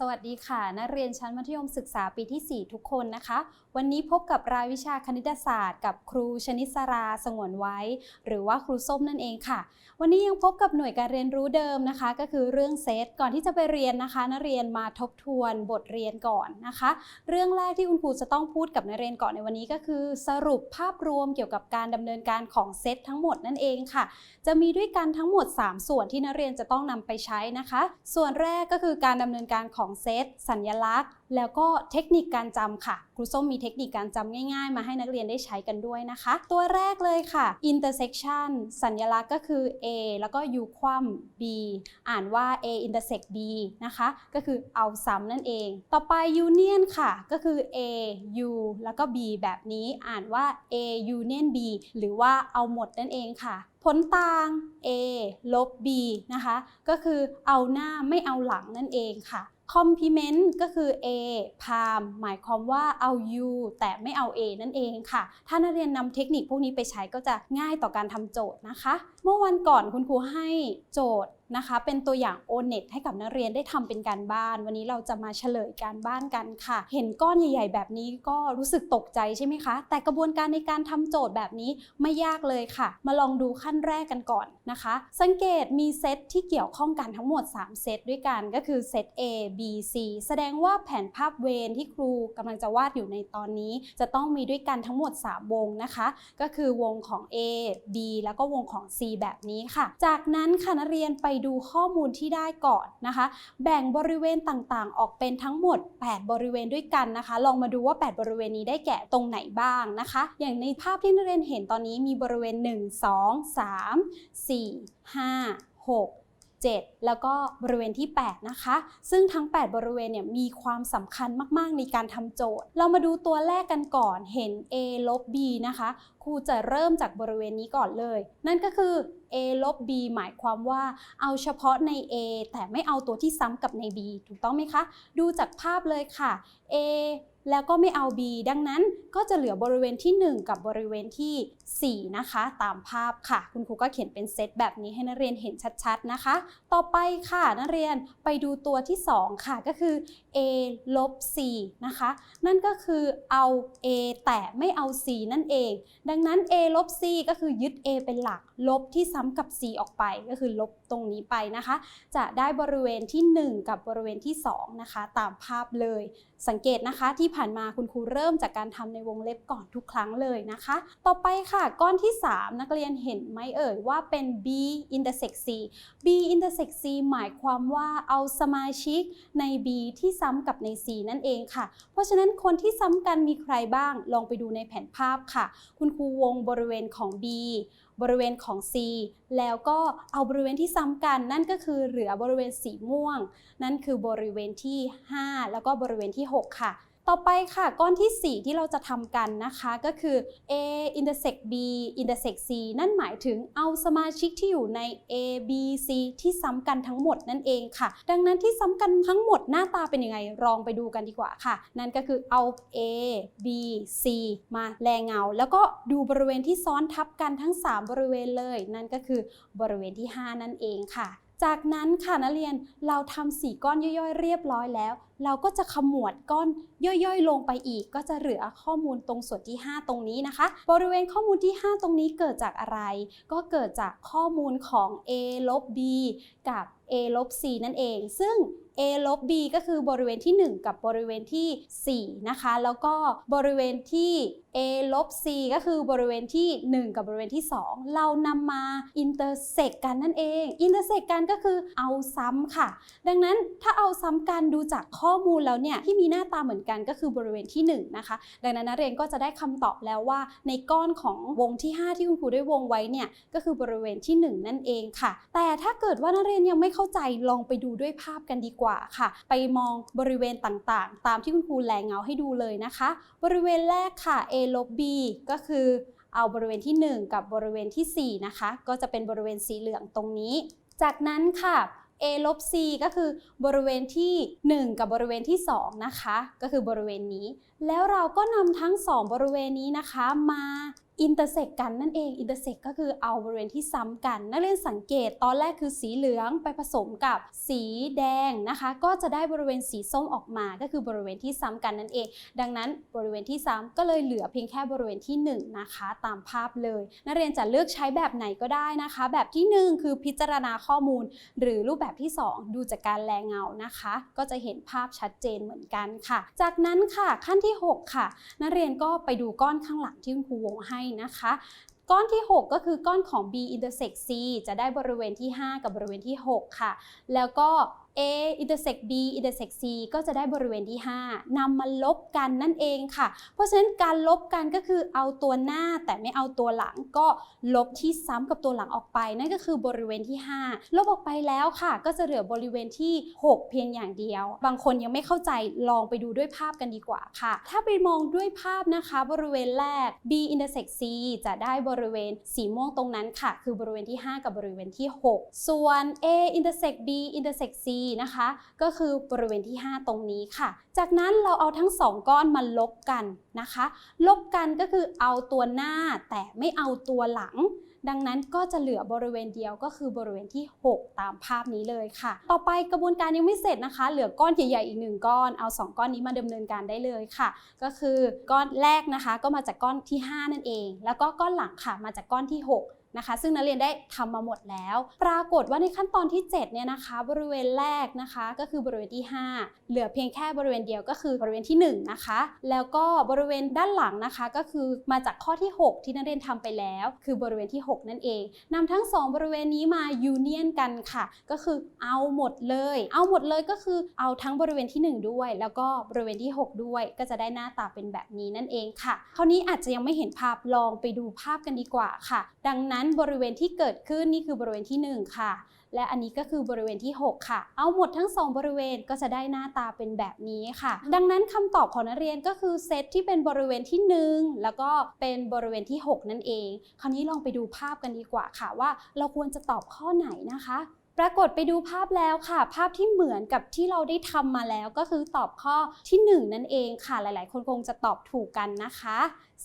สวัสดีค่ะ นักเรียนชั้นมัธยมศึกษาปีที่ 4 ทุกคนนะคะ วันนี้พบกับรายวิชาคณิตศาสตร์ กับครูชนิสราสงวนไว้ หรือว่าครูส้มนั่นเองค่ะ วันนี้ยังพบกับหน่วยการเรียนรู้เดิมนะคะ ก็คือเรื่องเซตก่อนที่จะไปเรียนนะคะ นักเรียนมาทบทวนบทเรียนก่อนนะคะ เรื่องแรกที่คุณครูจะต้องพูดกับนักเรียนก่อนในวันนี้ก็คือ สรุปภาพรวมเกี่ยวกับการดำเนินการของเซตทั้งหมดนั่นเองค่ะ จะมีด้วยกันทั้งหมด 3 ส่วนที่นักเรียนจะต้องนำไปใช้นะคะ ส่วนแรกก็คือการดำเนินการของเซตสัญลักษณ์ แล้วก็เทคนิคการจำค่ะครูส้มมีเทคนิคการจำง่ายๆ มาให้นักเรียนได้ใช้กันด้วยนะคะ ตัวแรกเลยค่ะ intersection สัญลักษณ์ก็คือ A แล้วก็ U คว่ำ B อ่านว่า A intersect B นะคะ ก็คือเอาซ้ำนั่นเอง ต่อไป union ค่ะ ก็คือ A U แล้วก็ B แบบนี้อ่านว่า A union B หรือว่าเอาหมดนั่นเองค่ะผลต่าง A ลบ B นะคะ ก็คือเอาหน้าไม่เอาหลังนั่นเองค่ะ complement ก็คือ A พามหมายความว่าเอา U แต่ไม่เอา A นั่นเองค่ะ ถ้านักเรียนนำเทคนิคพวกนี้ไปใช้ก็จะง่ายต่อการทำโจทย์นะคะ เมื่อวันก่อนคุณครูให้โจทย์นะคะ เป็นตัวอย่าง O-NET ให้กับนักเรียนได้ทำเป็นการบ้าน วันนี้เราจะมาเฉลยการบ้านกันค่ะ เห็นก้อนใหญ่ ๆ แบบนี้ก็รู้สึกตกใจใช่ไหมคะ แต่กระบวนการในการทำโจทย์แบบนี้ไม่ยากเลยค่ะ มาลองดูขั้นแรกกันก่อนนะคะ สังเกตมีเซตที่เกี่ยวข้องกันทั้งหมด 3 เซตด้วยกันก็คือเซต A B C แสดงว่าแผนภาพเวนที่ครูกำลังจะวาดอยู่ในตอนนี้ จะต้องมีด้วยกันทั้งหมด 3 วงนะคะ ก็คือวงของ A B แล้วก็วงของ C แบบนี้ค่ะ จากนั้นค่ะนักเรียนไปดูข้อมูลที่ได้ก่อนนะคะ แบ่งบริเวณต่างๆ ออกเป็นทั้งหมด 8 บริเวณด้วยกันนะคะ ลองมาดูว่า 8 บริเวณนี้ได้แก่ตรงไหนบ้างนะคะ อย่างในภาพที่นักเรียนเห็นตอนนี้มีบริเวณ 1 2 3 4 5 6 7 แล้วก็บริเวณที่ 8 นะคะ ซึ่งทั้ง 8 บริเวณเนี่ยมีความสำคัญมาก ๆ ในการทำโจทย์ เรามาดูตัวแรกกันก่อนเห็น a ลบ b นะคะครูจะเริ่มจากบริเวณนี้ก่อนเลย นั่นก็คือ a ลบ b หมายความว่าเอาเฉพาะใน a แต่ไม่เอาตัวที่ซ้ำกับใน b ถูกต้องไหมคะ ดูจากภาพเลยค่ะ a แล้วก็ไม่เอา B ดังนั้นก็จะเหลือบริเวณที่ 1 กับบริเวณที่ 4 นะคะ ตามภาพค่ะ คุณครูก็เขียนเป็นเซตแบบนี้ให้นักเรียนเห็นชัดๆนะคะ ต่อไปค่ะนักเรียนไปดูตัวที่ 2 ค่ะก็คือ A ลบ C นะคะ นั่นก็คือเอา A แต่ไม่เอา C นั่นเอง ดังนั้น A ลบ C ก็คือยึด A เป็นหลัก ลบที่ซ้ำกับ C ออกไปก็คือลบตรงนี้ไปนะคะ จะได้บริเวณที่ 1 กับบริเวณที่ 2 นะคะ ตามภาพเลย สังเกตนะคะที่ผ่านมาคุณครูเริ่มจากการทำในวงเล็บก่อนทุกครั้งเลยนะคะ ต่อไปค่ะ ก้อนที่ 3 นักเรียนเห็นไหมเอ่ยว่าเป็น B intersect C B intersect C หมายความว่าเอาสมาชิกใน B ที่ซ้ำกับใน C นั่นเองค่ะ เพราะฉะนั้นคนที่ซ้ำกันมีใครบ้าง ลองไปดูในแผนภาพค่ะ คุณครูวงบริเวณของ B บริเวณของ C แล้วก็เอาบริเวณที่ซ้ำกัน นั่นก็คือเหลือบริเวณสีม่วง นั่นคือบริเวณที่ 5 แล้วก็บริเวณที่ 6 ค่ะ ต่อไปค่ะก้อนที่ 4 ที่เราจะทำกันนะคะก็คือ A intersect B intersect C นั่นหมายถึงเอาสมาชิกที่อยู่ใน A B C ที่ซ้ำกันทั้งหมดนั่นเองค่ะ ดังนั้นที่ซ้ำกันทั้งหมดหน้าตาเป็นยังไงลองไปดูกันดีกว่าค่ะ นั่นก็คือเอา A B C มาแลเงา แล้วก็ดูบริเวณที่ซ้อนทับกันทั้ง 3 บริเวณเลย นั่นก็คือบริเวณที่ 5 นั่นเองค่ะ จากนั้นค่ะนักเรียนเราทำสีก้อนย่อยๆ เรียบร้อยแล้ว เราก็จะขมวดก้อนย่อยๆ ลงไปอีก ก็จะเหลือข้อมูลตรงส่วนที่ 5 ตรงนี้นะคะ บริเวณข้อมูลที่ 5 ตรงนี้เกิดจากอะไร ก็เกิดจากข้อมูลของ a ลบ b กับ a ลบ c นั่นเอง ซึ่ง a ลบ b ก็คือบริเวณที่ 1 กับบริเวณที่ 4 นะคะ แล้วก็บริเวณที่ a ลบ c ก็คือบริเวณที่ 1 กับบริเวณที่ 2 เรานำมา intersect กันนั่นเอง intersect กันก็คือเอาซ้ำค่ะ ดังนั้นถ้าเอาซ้ำกันดูจากข้อมูลแล้วเนี่ยที่มีหน้าตาเหมือนกันก็คือบริเวณที่ 1 นะคะ ดังนั้นนักเรียนก็จะได้คำตอบแล้วว่า ในก้อนของวงที่ 5 ที่คุณครูได้วงไว้เนี่ยก็คือบริเวณที่ 1 นั่นเองค่ะ แต่ถ้าเกิดว่านักเรียนยังไม่เข้าใจลองไปดูด้วยภาพกันดีกว่าค่ะ ไปมองบริเวณต่างๆ ตามที่คุณครูแหลงเงาให้ดูเลยนะคะ บริเวณแรกค่ะ A ลบ B ก็คือเอาบริเวณที่ 1 กับบริเวณที่ 4 นะคะ ก็จะเป็นบริเวณสีเหลืองตรงนี้ จากนั้นค่ะ A ลบ C ก็คือบริเวณที่ 1 กับบริเวณที่ 2 นะคะ ก็คือบริเวณนี้ แล้วเราก็นำทั้ง 2 บริเวณนี้นะคะ มา อินเตอร์เซกกันนั่นเองอินเตอร์เซกก็คือเอาบริเวณที่ซ้ำกัน นักเรียนสังเกตตอนแรกคือสีเหลืองไปผสมกับสีแดงนะคะ ก็จะได้บริเวณสีส้มออกมาก็คือบริเวณที่ซ้ำกันนั่นเอง ดังนั้นบริเวณที่ซ้ำก็เลยเหลือเพียงแค่บริเวณที่หนึ่งนะคะ ตามภาพเลย นักเรียนจะเลือกใช้แบบไหนก็ได้นะคะ แบบที่หนึ่งคือพิจารณาข้อมูล หรือรูปแบบที่สองดูจากการแลเงานะคะ ก็จะเห็นภาพชัดเจนเหมือนกันค่ะ จากนั้นค่ะขั้นที่ 6 ค่ะ นักเรียนก็ไปดูก้อนข้างหลังที่คุณครูวงให้นะคะ ก้อนที่ 6 ก็คือก้อนของ b intersect c จะได้บริเวณที่ 5 กับบริเวณที่ 6 ค่ะ แล้วก็ a intersect b intersect c ก็จะได้บริเวณที่ 5นำมาลบกันนั่นเองค่ะ เพราะฉะนั้นการลบกันก็คือเอาตัวหน้าแต่ไม่เอาตัวหลังก็ลบที่ซ้ำกับตัวหลังออกไป นั่นก็คือบริเวณที่ 5 ลบออกไปแล้วค่ะ ก็จะเหลือบริเวณที่ 6 เพียงอย่างเดียว บางคนยังไม่เข้าใจลองไปดูด้วยภาพกันดีกว่าค่ะ ถ้าไปมองด้วยภาพนะคะ บริเวณแรก b intersect c จะได้บริเวณสีม่วงตรงนั้นค่ะ คือบริเวณที่ 5 กับบริเวณที่ 6 ส่วน a intersect b intersect c นะคะ ก็คือบริเวณที่ 5 ตรงนี้ค่ะ จากนั้นเราเอาทั้ง 2 ก้อนมาลบกันนะคะ ลบกันก็คือเอาตัวหน้าแต่ไม่เอาตัวหลัง ดังนั้นก็จะเหลือบริเวณเดียวก็คือบริเวณที่ 6 ตามภาพนี้เลยค่ะ ต่อไปกระบวนการยังไม่เสร็จนะคะ เหลือก้อนใหญ่ๆอีกหนึ่งก้อน เอา 2 ก้อนนี้มาดำเนินการได้เลยค่ะ ก็คือก้อนแรกนะคะ ก็มาจากก้อนที่ 5 นั่นเอง แล้วก็ก้อนหลังค่ะมาจากก้อนที่ 6 นะคะ ซึ่งนักเรียนได้ทำมาหมดแล้ว ปรากฏว่าในขั้นตอนที่7เนี่ยนะคะบริเวณแรกนะคะ ก็คือบริเวณที่ 5 เหลือเพียงแค่บริเวณเดียวก็คือบริเวณที่ 1 นะคะ แล้วก็บริเวณด้านหลังนะคะ ก็คือมาจากข้อที่ 6 ที่นักเรียนทำไปแล้ว คือบริเวณที่ 6 นั่นเองนำทั้ง 2 บริเวณนี้มายูเนียนกันค่ะ ก็คือเอาหมดเลย เอาหมดเลยก็คือเอาทั้งบริเวณที่ 1 ด้วย แล้วก็บริเวณที่ 6 ด้วย ก็จะได้หน้าตาเป็นแบบนี้นั่นเองค่ะคราวนี้อาจจะยังไม่เห็นภาพลองไปดูภาพกันดีกว่าค่ะ ดังนั้นบริเวณที่เกิดขึ้นนี่คือบริเวณที่ 1 ค่ะ และอันนี้ก็คือบริเวณที่ 6 ค่ะ เอาหมดทั้ง 2 บริเวณก็จะได้หน้าตาเป็นแบบนี้ค่ะ ดังนั้นคำตอบของนักเรียนก็คือเซตที่เป็นบริเวณที่ 1 แล้วก็เป็นบริเวณที่ 6 นั่นเอง คราวนี้ลองไปดูภาพกันดีกว่าค่ะว่าเราควรจะตอบข้อไหนนะคะปรากฏไปดูภาพแล้วค่ะ ภาพที่เหมือนกับที่เราได้ทำมาแล้วก็คือตอบข้อที่ 1 นั่นเองค่ะ หลาย ๆ คนคงจะตอบถูกกันนะคะ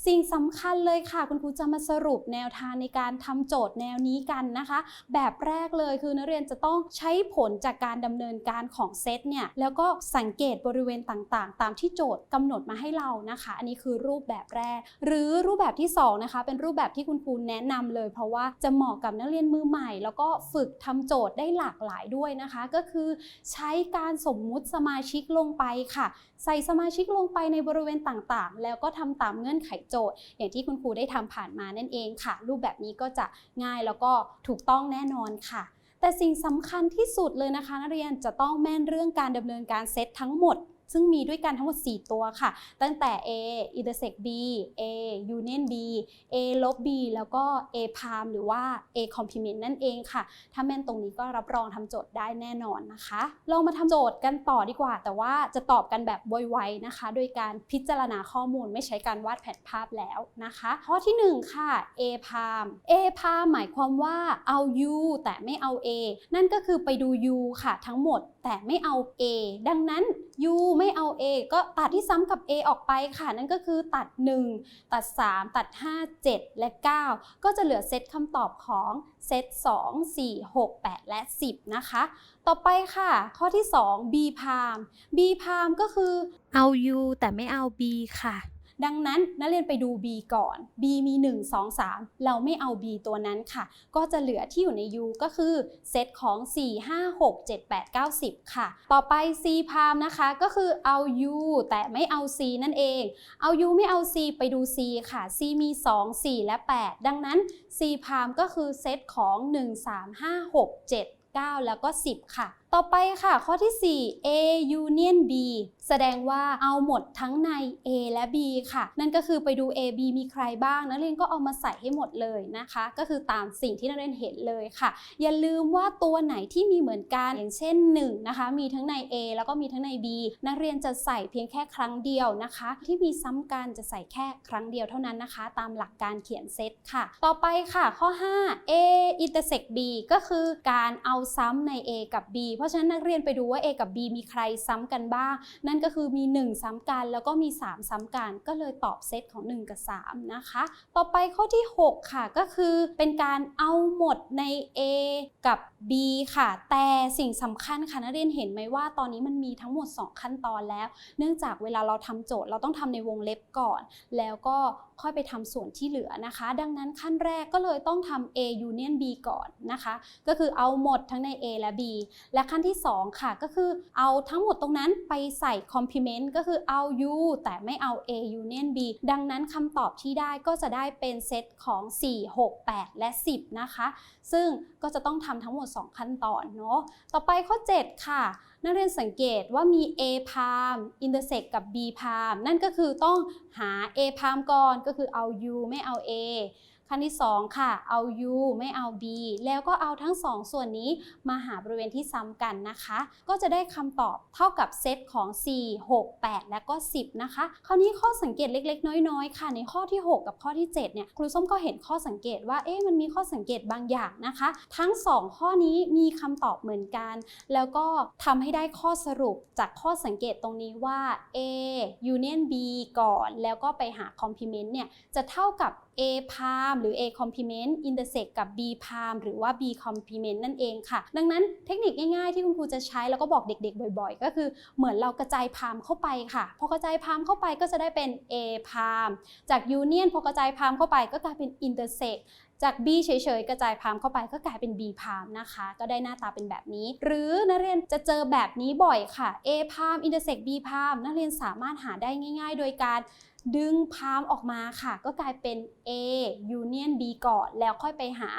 สิ่งสำคัญเลยค่ะ คุณครูจะมาสรุปแนวทางในการทำโจทย์แนวนี้กันนะคะ แบบแรกเลยคือนักเรียนจะต้องใช้ผลจากการดำเนินการของเซตเนี่ยแล้วก็สังเกตบริเวณต่างๆ ตามที่โจทย์กำหนดมาให้เรานะคะ อันนี้คือรูปแบบแรก หรือรูปแบบที่สองนะคะเป็นรูปแบบที่คุณครูแนะนำเลย เพราะว่าจะเหมาะกับนักเรียนมือใหม่ แล้วก็ฝึกทำโจทย์ได้หลากหลายด้วยนะคะ ก็คือใช้การสมมุติสมาชิกลงไปค่ะ ใส่สมาชิกลงไปในบริเวณต่างๆ แล้วก็ทำตามเงื่อนไขโจทย์ อย่างที่คุณครูได้ทำผ่านมานั่นเองค่ะ รูปแบบนี้ก็จะง่ายแล้วก็ถูกต้องแน่นอนค่ะแต่สิ่งสำคัญที่สุดเลยนะคะ นักเรียนจะต้องแม่นเรื่องการดำเนินการเซตทั้งหมด ซึ่งมีด้วยกันทั้งหมด 4 ตัวค่ะ ตั้งแต่ A intersect B A union B A ลบ B แล้วก็ A prime หรือว่า A complement นั่นเองค่ะ ถ้าแม่นตรงนี้ก็รับรองทำโจทย์ได้แน่นอนนะคะ ลองมาทำโจทย์กันต่อดีกว่า แต่ว่าจะตอบกันแบบไวๆนะคะ โดยการพิจารณาข้อมูลไม่ใช้การวาดแผนภาพแล้วนะคะ ข้อที่ 1 ค่ะ A prime A prime หมายความว่าเอา U แต่ไม่เอา A นั่นก็คือไปดู U ค่ะทั้งหมดแต่ไม่เอา A ดังนั้น U ไม่เอา A ก็ตัดที่ซ้ำกับ A ออกไปค่ะ นั่นก็คือตัด 1 ตัด 3 ตัด 5 7 และ 9 ก็จะเหลือเซตคำตอบของเซต2 4 6 8 และ 10 นะคะ ต่อไปค่ะ ข้อที่ 2 B prime B prime ก็คือเอา U แต่ไม่เอา B ค่ะ ดังนั้นนักเรียนไปดู B ก่อน B มี 1 2 3 เราไม่เอา B ตัวนั้นค่ะ ก็จะเหลือที่อยู่ใน U ก็คือเซตของ 4 5 6 7 8 9 10 ค่ะ ต่อไป C prime นะคะก็คือเอา U แต่ไม่เอา C นั่นเอง เอา U ไม่เอา C ไปดู C ค่ะ C มี 2 4 และ 8 ดังนั้น C prime ก็คือเซตของ 1 3 5 6 7 9 แล้วก็ 10 ค่ะ ต่อไปค่ะข้อที่ 4 A union B แสดงว่าเอาหมดทั้งใน A และ B ค่ะ นั่นก็คือไปดู A B มีใครบ้าง นักเรียนก็เอามาใส่ให้หมดเลยนะคะ ก็คือตามสิ่งที่นักเรียนเห็นเลยค่ะ อย่าลืมว่าตัวไหนที่มีเหมือนกันอย่างเช่น1นะคะมีทั้งใน A แล้วก็มีทั้งใน B นักเรียนจะใส่เพียงแค่ครั้งเดียวนะคะ ที่มีซ้ำกันจะใส่แค่ครั้งเดียวเท่านั้นนะคะ ตามหลักการเขียนเซตค่ะ ต่อไปค่ะข้อ 5 A intersect B ก็คือการเอาซ้ำใน A กับ B เพราะฉะนั้นนักเรียนไปดูว่า A กับ B มีใครซ้ำกันบ้าง นั่นก็คือมี 1 ซ้ำกัน แล้วก็มี 3 ซ้ำกัน ก็เลยตอบเซตของ 1 กับ 3 นะคะ ต่อไปข้อที่ 6 ค่ะก็คือเป็นการเอาหมดใน A กับ B ค่ะ แต่สิ่งสำคัญค่ะนักเรียนเห็นไหมว่าตอนนี้มันมีทั้งหมด 2 ขั้นตอนแล้ว เนื่องจากเวลาเราทำโจทย์เราต้องทำในวงเล็บก่อน แล้วก็ ค่อยไปทำส่วนที่เหลือนะคะ ดังนั้นขั้นแรกก็เลยต้องทำ A union B ก่อนนะคะ ก็คือเอาหมดทั้งใน A และ B และขั้นที่ 2 ค่ะก็คือเอาทั้งหมดตรงนั้นไปใส่ complement ก็คือเอา U แต่ไม่เอา A union B ดังนั้นคำตอบที่ได้ก็จะได้เป็นเซตของ 4 6 8 และ 10 นะคะ ซึ่งก็จะต้องทำทั้งหมด 2 ขั้นตอนเนาะ ต่อไปข้อ 7 ค่ะ นักเรียนสังเกตว่ามี A palm intersect กับ B palm นั่นก็คือต้องหา A palm ก่อนก็คือเอา U ไม่เอา A ขั้นที่ 2 ค่ะ เอา U ไม่เอา B แล้วก็เอาทั้ง 2 ส่วนนี้มาหาบริเวณที่ซ้ำกันนะคะ ก็จะได้คำตอบเท่ากับเซตของ 4 6 8 และก็ 10 นะคะ คราวนี้ข้อสังเกตเล็ก ๆ น้อย ๆ ค่ะ ในข้อที่ 6 กับข้อที่ 7 เนี่ย ครูส้มก็เห็นข้อสังเกตว่า เอ๊ะ มันมีข้อสังเกตบางอย่างนะคะ ทั้ง 2 ข้อนี้มีคำตอบเหมือนกัน แล้วก็ทำให้ได้ข้อสรุปจากข้อสังเกตตรงนี้ว่า A union B ก่อน แล้วก็ไปหา complement เนี่ย จะเท่ากับ A palm หรือ A complement intersect กับ B palm หรือว่า B complement นั่นเองค่ะ ดังนั้นเทคนิคง่ายๆที่คุณครูจะใช้แล้วก็บอกเด็กๆ บ่อยๆ ก็คือเหมือนเรากระจายพามเข้าไปค่ะ พอกระจายพามเข้าไปก็จะได้เป็น A palm จาก union พอกระจายพามเข้าไปก็กลายเป็น intersect จาก B เฉยๆ กระจายพามเข้าไปก็กลายเป็น B พามนะคะ ก็ได้หน้าตาเป็นแบบนี้ หรือนักเรียนจะเจอแบบนี้บ่อยค่ะ A พาม intersect B พามนักเรียนสามารถหาได้ง่าย ๆ โดยการ ดึงพามออกมาค่ะ ก็กลายเป็น A union B ก่อน แล้วค่อยไปหา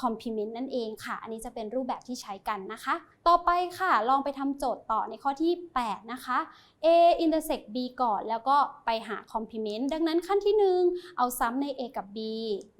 complement นั่นเองค่ะ อันนี้จะเป็นรูปแบบที่ใช้กันนะคะ ต่อไปค่ะลองไปทำโจทย์ต่อในข้อที่ 8 นะคะ A intersect B ก่อน แล้วก็ไปหา complement ดังนั้นขั้นที่ 1 เอาซ้ำใน A กับ B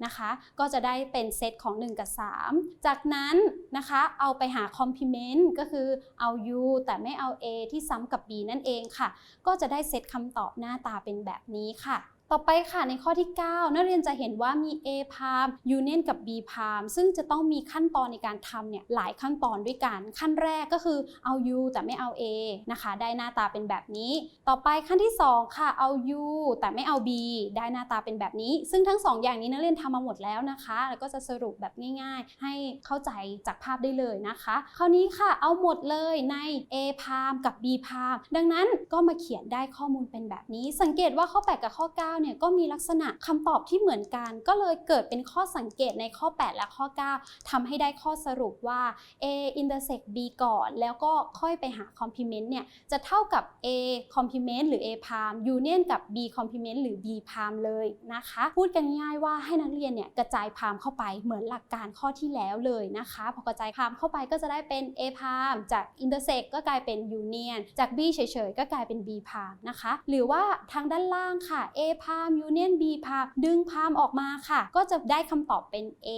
นะคะ ก็จะได้เป็นเซตของ 1 กับ 3 จากนั้นนะคะเอาไปหา complement ก็คือเอา U แต่ไม่เอา A ที่ซ้ำกับ B นั่นเองค่ะ ก็จะได้เซตคำตอบหน้าตาเป็นแบบนี้ค่ะ ต่อไปค่ะในข้อที่ 9 นักเรียนจะเห็นว่ามี A palm union กับ B palm ซึ่งจะต้องมีขั้นตอนในการทำเนี่ยหลายขั้นตอนด้วยกัน ขั้นแรกก็คือเอา U แต่ไม่เอา A นะคะ ได้หน้าตาเป็นแบบนี้ ต่อไปขั้นที่ 2 ค่ะเอา U แต่ไม่เอา B ได้หน้าตาเป็นแบบนี้ ซึ่งทั้ง 2 อย่างนี้นักเรียนทำมาหมดแล้วนะคะ แล้วก็จะสรุปแบบง่าย ๆ ให้เข้าใจจากภาพได้เลยนะคะ คราวนี้ค่ะเอาหมดเลยใน A palm กับ B palm ดังนั้นก็มาเขียนได้ข้อมูลเป็นแบบนี้ สังเกตว่าข้อ 8 กับข้อ 9เนี่ยก็มีลักษณะคำตอบที่เหมือนกัน ก็เลยเกิดเป็นข้อสังเกตในข้อ 8 และข้อ 9ทำให้ได้ข้อสรุปว่า A intersect B ก่อน แล้วก็ค่อยไปหา complement เนี่ยจะเท่ากับ A complement หรือ A palm union กับ B complement หรือ B palm เลยนะคะ พูดกันง่ายว่าให้นักเรียนเนี่ยกระจายพามเข้าไปเหมือนหลักการข้อที่แล้วเลยนะคะ พอกระจายพามเข้าไปก็จะได้เป็น A palm จาก intersect ก็กลายเป็น union จาก B เฉยๆก็กลายเป็น B palm นะคะ หรือว่าทางด้านล่างค่ะ A palm union B palm ดึงพามออกมาค่ะ ก็จะได้คำตอบเป็น A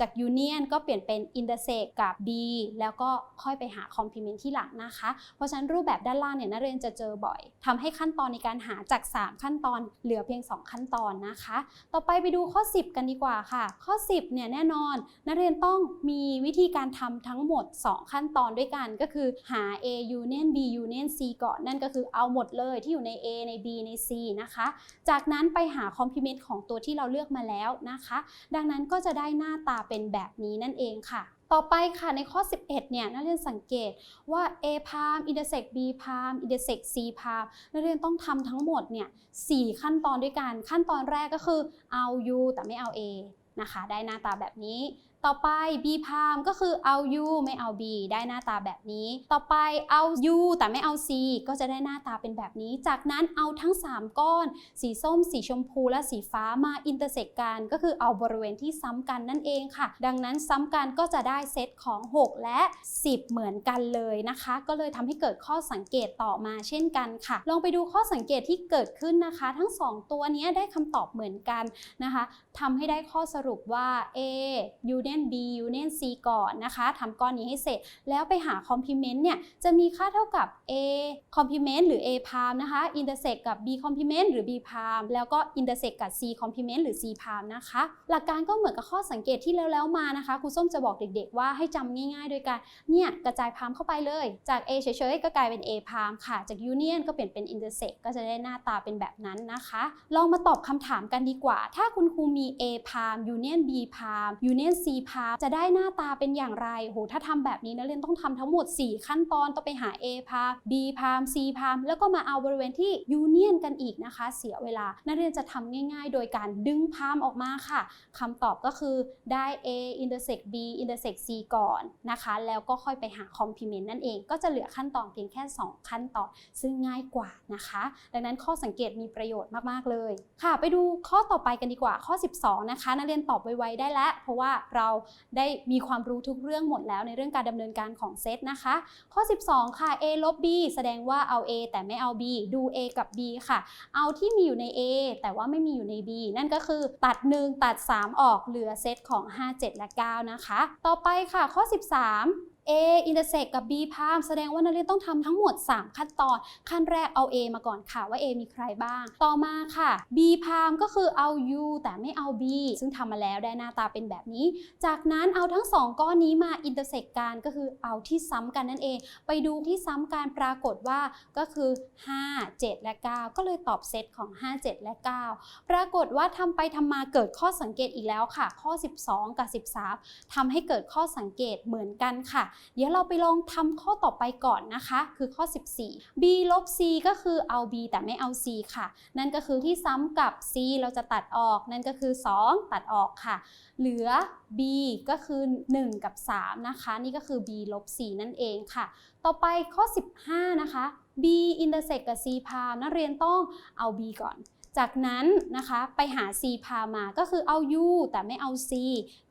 จาก union ก็เปลี่ยนเป็น intersect กับ B แล้วก็ค่อยไปหา complement ที่หลังนะคะ เพราะฉะนั้นรูปแบบด้านล่างเนี่ยนักเรียนจะเจอบ่อยทำให้ขั้นตอนในการหาจาก 3 ขั้นตอน เหลือเพียง 2 ขั้นตอนนะคะ ต่อไปไปดูข้อ 10 กันดีกว่าค่ะ ข้อ 10เนี่ยแน่นอน นักเรียนต้องมีวิธีการทำทั้งหมด 2 ขั้นตอนด้วยกัน ก็คือหา A union B union C ก่อนนั่นก็คือเอาหมดเลยที่อยู่ใน A ใน B ใน C นะคะ จากนั้นไปหาคอมเพลเมนต์ของตัวที่เราเลือกมาแล้วนะคะ ดังนั้นก็จะได้หน้าตาเป็นแบบนี้นั่นเองค่ะต่อไปค่ะในข้อ 11 เนี่ยนักเรียนสังเกตว่า A พาส intersect B พาส intersect C พาสนักเรียนต้องทำทั้งหมดเนี่ย4ขั้นตอนด้วยกัน ขั้นตอนแรกก็คือเอา U แต่ไม่เอา A นะคะ ได้หน้าตาแบบนี้ ต่อไป B palm ก็คือเอา U ไม่เอา B ได้หน้าตาแบบนี้ ต่อไปเอา U แต่ไม่เอา C ก็จะได้หน้าตาเป็นแบบนี้ จากนั้นเอาทั้ง 3 ก้อน สีส้ม สีชมพู และสีฟ้ามาอินเตอร์เซกกันก็คือเอาบริเวณที่ซ้ำกันนั่นเองค่ะ ดังนั้นซ้ำกันก็จะได้เซตของ 6 และ 10 เหมือนกันเลยนะคะ ก็เลยทำให้เกิดข้อสังเกตต่อมาเช่นกันค่ะ ลองไปดูข้อสังเกตที่เกิดขึ้นนะคะ ทั้ง 2 ตัวนี้ได้คำตอบเหมือนกันนะคะทำให้ได้ข้อสรุปว่า A union b union c ก่อนนะคะทำก้อนนี้ให้เสร็จ แล้วไปหา complement เนี่ยจะมีค่าเท่ากับ a complement หรือ a prime นะคะ intersect กับ b complement หรือ b prime แล้วก็ intersect กับ c complement หรือ c prime นะคะ หลักการก็เหมือนกับข้อสังเกตที่แล้วๆมานะคะครูส้มจะบอกเด็กๆ ว่าให้จำง่ายๆ โดยการเนี่ยกระจายพามเข้าไปเลย จาก a เฉยๆ ก็กลายเป็น a พามค่ะ จาก union ก็เปลี่ยนเป็น intersect ก็จะได้หน้าตาเป็นแบบนั้นนะคะ ลองมาตอบคำถามกันดีกว่า ถ้าคุณครูมีี a พาม union b พาม union c พามจะได้หน้าตาเป็นอย่างไรโหถ้าทำแบบนี้นักเรียนต้องทำทั้งหมด 4 ขั้นตอนต้องไปหา a พาม b พาม c พามแล้วก็มาเอาบริเวณที่ union กันอีกนะคะ เสียเวลา นักเรียนจะทำง่าย ๆ โดยการดึงพามออกมาค่ะคำตอบก็คือได้ a intersect b intersect c ก่อนนะคะ แล้วก็ค่อยไปหา complement นั่นเองก็จะเหลือขั้นตอนเพียงแค่ 2 ขั้นตอน ซึ่งง่ายกว่านะคะ ดังนั้นข้อสังเกตมีประโยชน์มากๆเลยค่ะ ไปดูข้อต่อไปกันดีกว่าข้อ12 นะคะ นักเรียนตอบไวๆได้แล้ว เพราะว่าเราได้มีความรู้ทุกเรื่องหมดแล้วในเรื่องการดำเนินการของเซตนะคะ ข้อ 12 ค่ะ a ลบ b แสดงว่าเอา a แต่ไม่เอา b ดู a กับ b ค่ะ เอาที่มีอยู่ใน a แต่ว่าไม่มีอยู่ใน b นั่นก็คือตัด 1 ตัด 3 ออกเหลือเซตของ 5 7 และ 9 นะคะ ต่อไปค่ะข้อ 13 A intersect กับ B พามแสดงว่านักเรียนต้องทำทั้งหมด 3 ขั้นตอน ขั้นแรกเอา A มาก่อนค่ะว่า A มีใครบ้าง ต่อมาค่ะ B พามก็คือเอา U แต่ไม่เอา B ซึ่งทำมาแล้วได้หน้าตาเป็นแบบนี้ จากนั้นเอาทั้ง 2 ก้อนนี้มา intersect กันก็คือเอาที่ซ้ำกันนั่นเอง ไปดูที่ซ้ำกันปรากฏว่าก็คือ 5 7 และ 9 ก็เลยตอบเซตของ 5 7 และ 9 ปรากฏว่าทำไปทำมาเกิดข้อสังเกตอีกแล้วค่ะ ข้อ 12 กับ 13ทำให้เกิดข้อสังเกตเหมือนกันค่ะเดี๋ยวเราไปลองทำข้อต่อไปก่อนนะคะ คือข้อ 14 b ลบ c ก็คือเอา b แต่ไม่เอา c ค่ะ นั่นก็คือที่ซ้ำกับ c เราจะตัดออก นั่นก็คือ 2 ตัดออกค่ะ เหลือ b ก็คือ 1 กับ 3 นะคะ นี่ก็คือ b ลบ c นั่นเองค่ะ ต่อไปข้อ 15 นะคะ b intersect กับ c พามนักเรียนต้องเอา b ก่อน จากนั้นนะคะไปหา c พามาก็คือเอา u แต่ไม่เอา c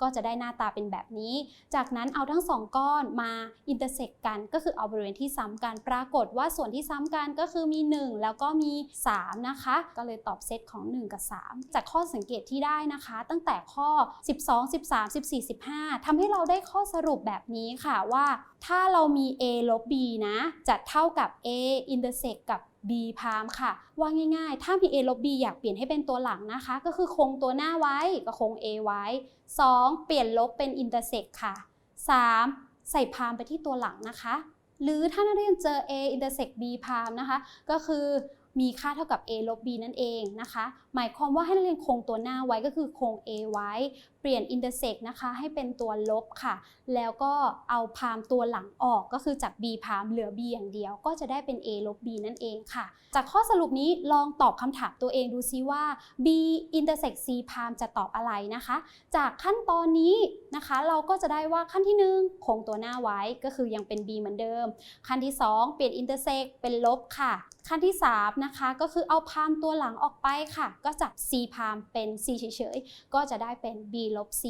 ก็จะได้หน้าตาเป็นแบบนี้ จากนั้นเอาทั้งสองก้อนมา intersect กันก็คือเอาบริเวณที่ซ้ำกันปรากฏว่าส่วนที่ซ้ำกันก็คือมี 1 แล้วก็มี 3 นะคะ ก็เลยตอบเซตของ 1 กับ 3 จากข้อสังเกตที่ได้นะคะ ตั้งแต่ข้อ 12 13 14 15ทำให้เราได้ข้อสรุปแบบนี้ค่ะว่า ถ้าเรามี a ลบ b นะจะเท่ากับ a intersect กับ b พามค่ะ ว่าง่ายๆ ถ้ามี a ลบ b อยากเปลี่ยนให้เป็นตัวหลังนะคะ ก็คือคงตัวหน้าไว้ก็คง a ไว้ 2. เปลี่ยนลบเป็น intersect ค่ะ 3. ใส่พามไปที่ตัวหลังนะคะ หรือถ้านักเรียนเจอ a intersect b พามนะคะ ก็คือมีค่าเท่ากับ a ลบ b นั่นเองนะคะหมายความว่าให้นักเรียนคงตัวหน้าไว้ก็คือคง a ไว้ เปลี่ยน intersect นะคะให้เป็นตัวลบค่ะ แล้วก็เอาพามตัวหลังออกก็คือจาก b พามเหลือ b อย่างเดียว ก็จะได้เป็น a ลบ b นั่นเองค่ะ จากข้อสรุปนี้ลองตอบคำถามตัวเองดูซิว่า b intersect c พามจะตอบอะไรนะคะ จากขั้นตอนนี้นะคะ เราก็จะได้ว่าขั้นที่ 1 คงตัวหน้าไว้ก็คือยังเป็น b เหมือนเดิม ขั้นที่ 2 เปลี่ยน intersect เป็นลบค่ะ ขั้นที่ 3 นะคะ ก็คือเอาพามตัวหลังออกไปค่ะก็จัด c พามเป็น c เฉยๆ ก็จะได้เป็น b ลบ c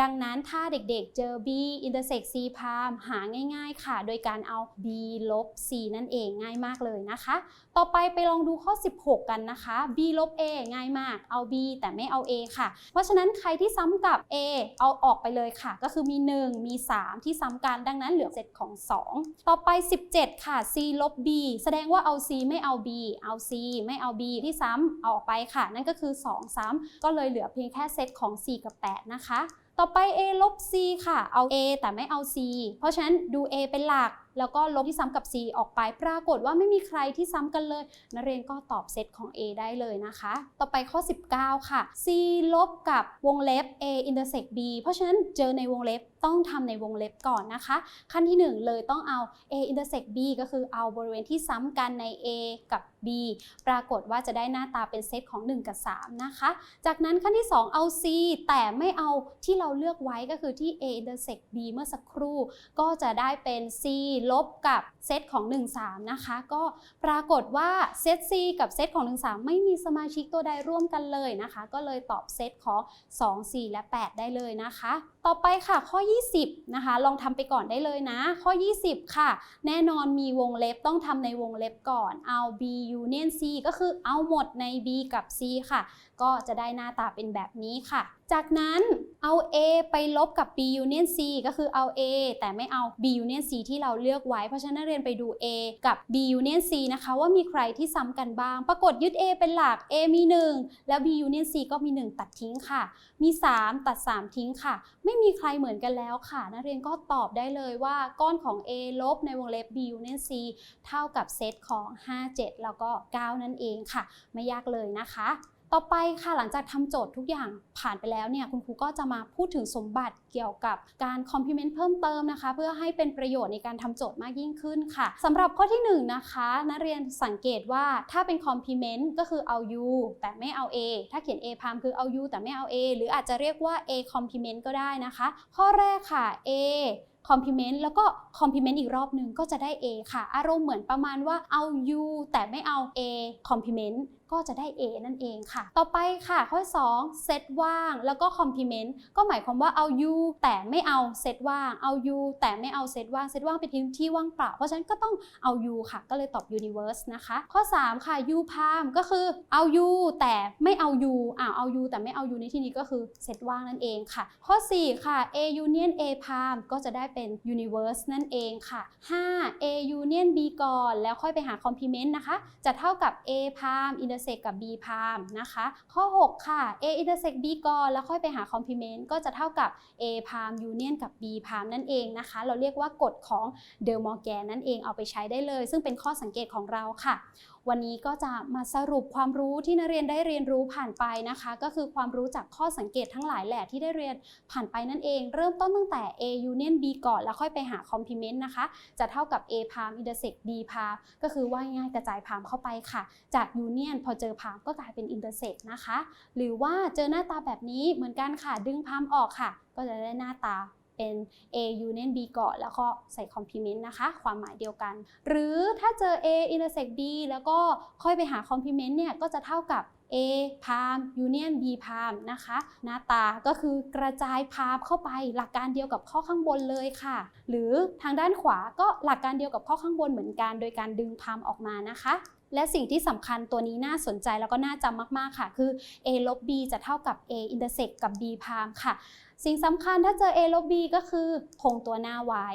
ดังนั้นถ้าเด็กๆ เจอ b intersect c พามหาง่ายๆ ค่ะ โดยการเอา b ลบ c นั่นเองง่ายมากเลยนะคะ ต่อไปไปลองดูข้อ 16 กันนะคะ b ลบ a ง่ายมาก เอา b แต่ไม่เอา a ค่ะ เพราะฉะนั้นใครที่ซ้ำกับ a เอาออกไปเลยค่ะ ก็คือมี 1 มี 3 ที่ซ้ำกันดังนั้นเหลือเซตของ 2 ต่อไป 17 ค่ะ c ลบ b แสดงว่าเอา c ไม่เอา b เอา c ไม่เอา b ที่ซ้ำเอาออกไปค่ะ นั่นก็คือ 2 ซ้ำก็เลยเหลือเพียงแค่เซตของ 4 กับ 8 นะคะต่อไป a ลบ c ค่ะ เอา a แต่ไม่เอา c เพราะฉะนั้นดู a เป็นหลัก แล้วก็ลบที่ซ้ำกับ c ออกไป ปรากฏว่าไม่มีใครที่ซ้ำกันเลย นักเรียนก็ตอบเซตของ a ได้เลยนะคะ ต่อไปข้อ 19 ค่ะ c ลบกับวงเล็บ a intersect b เพราะฉะนั้นเจอในวงเล็บต้องทำในวงเล็บก่อนนะคะ ขั้นที่ 1 เลยต้องเอา a intersect b ก็คือเอาบริเวณที่ซ้ำกันใน a กับ b ปรากฏว่าจะได้หน้าตาเป็นเซตของ 1 กับ 3 นะคะ จากนั้นขั้นที่ 2 เอา c แต่ไม่เอาที่เราเลือกไว้ก็คือที่ a intersect b เมื่อสักครู่ ก็จะได้เป็น c ลบกับเซตของ 1 3 นะคะ ก็ปรากฏว่าเซต c กับเซตของ 1 3 ไม่มีสมาชิกตัวใดร่วมกันเลยนะคะ ก็เลยตอบเซตของ 2 4 และ 8 ได้เลยนะคะ ต่อไปค่ะข้อ 20 นะคะ ลองทำไปก่อนได้เลยนะ ข้อ 20 ค่ะ แน่นอนมีวงเล็บต้องทำในวงเล็บก่อน เอา B union C ก็คือเอาหมดใน B กับ C ค่ะ ก็จะได้หน้าตาเป็นแบบนี้ค่ะ จากนั้นเอา A ไปลบกับ B union C ก็คือเอา A แต่ไม่เอา B union C ที่เราเลือกไว้ เพราะฉะนั้นนักเรียนไปดู A กับ B union C นะคะ ว่ามีใครที่ซ้ำกันบ้าง ปรากฏยึด A เป็นหลัก A มี 1 แล้ว B union C ก็มี 1 ตัดทิ้งค่ะ มี 3 ตัด 3 ทิ้งค่ะ ไม่ไมีใครเหมือนกันแล้วค่ะ นักเรียนก็ตอบได้เลยว่าก้อนของ A ลบในวงเล็บ B union C เท่ากับเซตของ 5 7 แล้วก็ 9 นั่นเองค่ะ ไม่ยากเลยนะคะ ต่อไปค่ะหลังจากทำโจทย์ทุกอย่างผ่านไปแล้วเนี่ยคุณครูก็จะมาพูดถึงสมบัติเกี่ยวกับการคอมพลีเมนต์เพิ่มเติมนะคะ เพื่อให้เป็นประโยชน์ในการทำโจทย์มากยิ่งขึ้นค่ะสำหรับข้อที่1นะคะนักเรียนสังเกตว่าถ้าเป็นคอมพลีเมนต์ก็คือเอา u แต่ไม่เอา a ถ้าเขียน a พามคือเอา u แต่ไม่เอา a หรืออาจจะเรียกว่า a คอมพลีเมนต์ก็ได้นะคะ ข้อแรกค่ะ a คอมพลีเมนต์แล้วก็คอมพลีเมนต์อีกรอบหนึ่งก็จะได้ A ค่ะ อารมณ์เหมือนประมาณว่าเอา U แต่ไม่เอา A คอมพลีเมนต์ก็จะได้ A นั่นเองค่ะ ต่อไปค่ะ ข้อ 2 เซตว่างแล้วก็คอมพลีเมนต์ก็หมายความว่าเอา U แต่ไม่เอาเซตว่าง เอา U แต่ไม่เอาเซตว่าง เซตว่างเป็นที่ที่ว่างเปล่า เพราะฉะนั้นก็ต้องเอา U ค่ะ ก็เลยตอบ universe นะคะ ข้อ 3 ค่ะ U พามก็คือเอา U แต่ไม่เอา U อ่าเอา U แต่ไม่เอา U ในที่นี้ก็คือเซตว่างนั่นเองค่ะ ข้อ 4 ค่ะ A union A พามก็จะได้เป็น universe นั่นเองค่ะ 5 A union B ก่อนแล้วค่อยไปหา complement นะคะ จะเท่ากับ A พาม intersect กับ B พามนะคะ ข้อ 6 ค่ะ A intersect B ก่อนแล้วค่อยไปหา complement ก็จะเท่ากับ A พาม union กับ B พามนั่นเองนะคะ เราเรียกว่ากฎของเดอ m มอร์แกนนั่นเองเอาไปใช้ได้เลย ซึ่งเป็นข้อสังเกตของเราค่ะวันนี้ก็จะมาสรุปความรู้ที่นักเรียนได้เรียนรู้ผ่านไปนะคะ ก็คือความรู้จากข้อสังเกตทั้งหลายแหละที่ได้เรียนผ่านไปนั่นเอง เริ่มต้นตั้งแต่ A union B ก่อนแล้วค่อยไปหา complement นะคะ จะเท่ากับ A พาม intersect B พามก็คือว่าง่ายกระจายพามเข้าไปค่ะ จาก union พอเจอพามก็กลายเป็นอินเตอร์เซ็กนะคะ หรือว่าเจอหน้าตาแบบนี้เหมือนกันค่ะ ดึงพามออกค่ะ ก็จะได้หน้าตาเป็น A union B ก่อนแล้วก็ใส่ complement นะคะ ความหมายเดียวกัน หรือถ้าเจอ A intersect B แล้วก็ค่อยไปหา complement เนี่ยก็จะเท่ากับ A พาม union B พามนะคะ หน้าตาก็คือกระจายพามเข้าไปหลักการเดียวกับข้อข้างบนเลยค่ะ หรือทางด้านขวาก็หลักการเดียวกับข้อข้างบนเหมือนกัน โดยการดึงพามออกมานะคะและสิ่งที่สำคัญตัวนี้น่าสนใจแล้วก็น่าจำมาก ๆ ค่ะ คือ A ลบ B จะเท่ากับ A intersect กับ B พามค่ะ สิ่งสำคัญถ้าเจอ A ลบ B ก็คือคงตัวหน้าไว้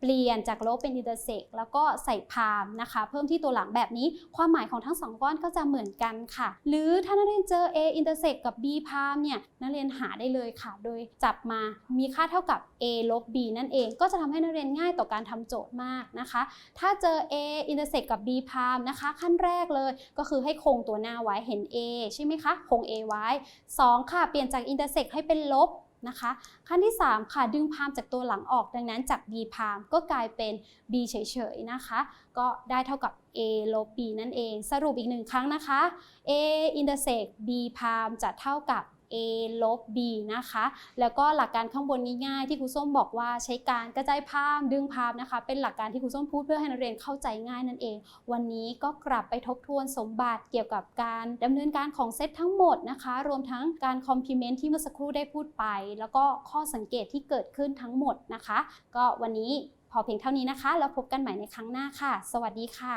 เปลี่ยนจากลบเป็น intersect แล้วก็ใส่พามนะคะ เพิ่มที่ตัวหลังแบบนี้ ความหมายของทั้งสองก้อนก็จะเหมือนกันค่ะ หรือถ้านักเรียนเจอ A intersect กับ B พามเนี่ยนักเรียนหาได้เลยค่ะ โดยจับมามีค่าเท่ากับ A ลบ B นั่นเอง ก็จะทำให้นักเรียนง่ายต่อการทำโจทย์มากนะคะ ถ้าเจอ A intersect กับ B พามนะคะ ขั้นแรกเลยก็คือให้คงตัวหน้าไว้เห็น A ใช่ไหมคะคง A ไว้ 2 ค่ะเปลี่ยนจาก intersect ให้เป็นลบ นะคะ ขั้นที่ 3 ค่ะ ดึงพามจากตัวหลังออก ดังนั้นจาก B พามก็กลายเป็น B เฉยๆนะคะ ก็ได้เท่ากับ A ลบ B นั่นเอง สรุปอีกหนึ่งครั้งนะคะ A intersect B พามจะเท่ากับ A ลบ B นะคะ แล้วก็หลักการข้างบนง่ายๆ ที่ครูส้มบอกว่าใช้การกระจายพามดึงพามนะคะ เป็นหลักการที่ครูส้มพูดเพื่อให้นักเรียนเข้าใจง่ายนั่นเอง วันนี้ก็กลับไปทบทวนสมบัติเกี่ยวกับการดำเนินการของเซตทั้งหมดนะคะ รวมทั้งการคอมพลีเมนต์ที่เมื่อสักครู่ได้พูดไป แล้วก็ข้อสังเกตที่เกิดขึ้นทั้งหมดนะคะ ก็วันนี้พอเพียงเท่านี้นะคะ แล้วพบกันใหม่ในครั้งหน้าค่ะ สวัสดีค่ะ